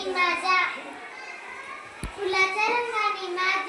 रंगाने माझ्या फुलाच्या रंगाने माझ्या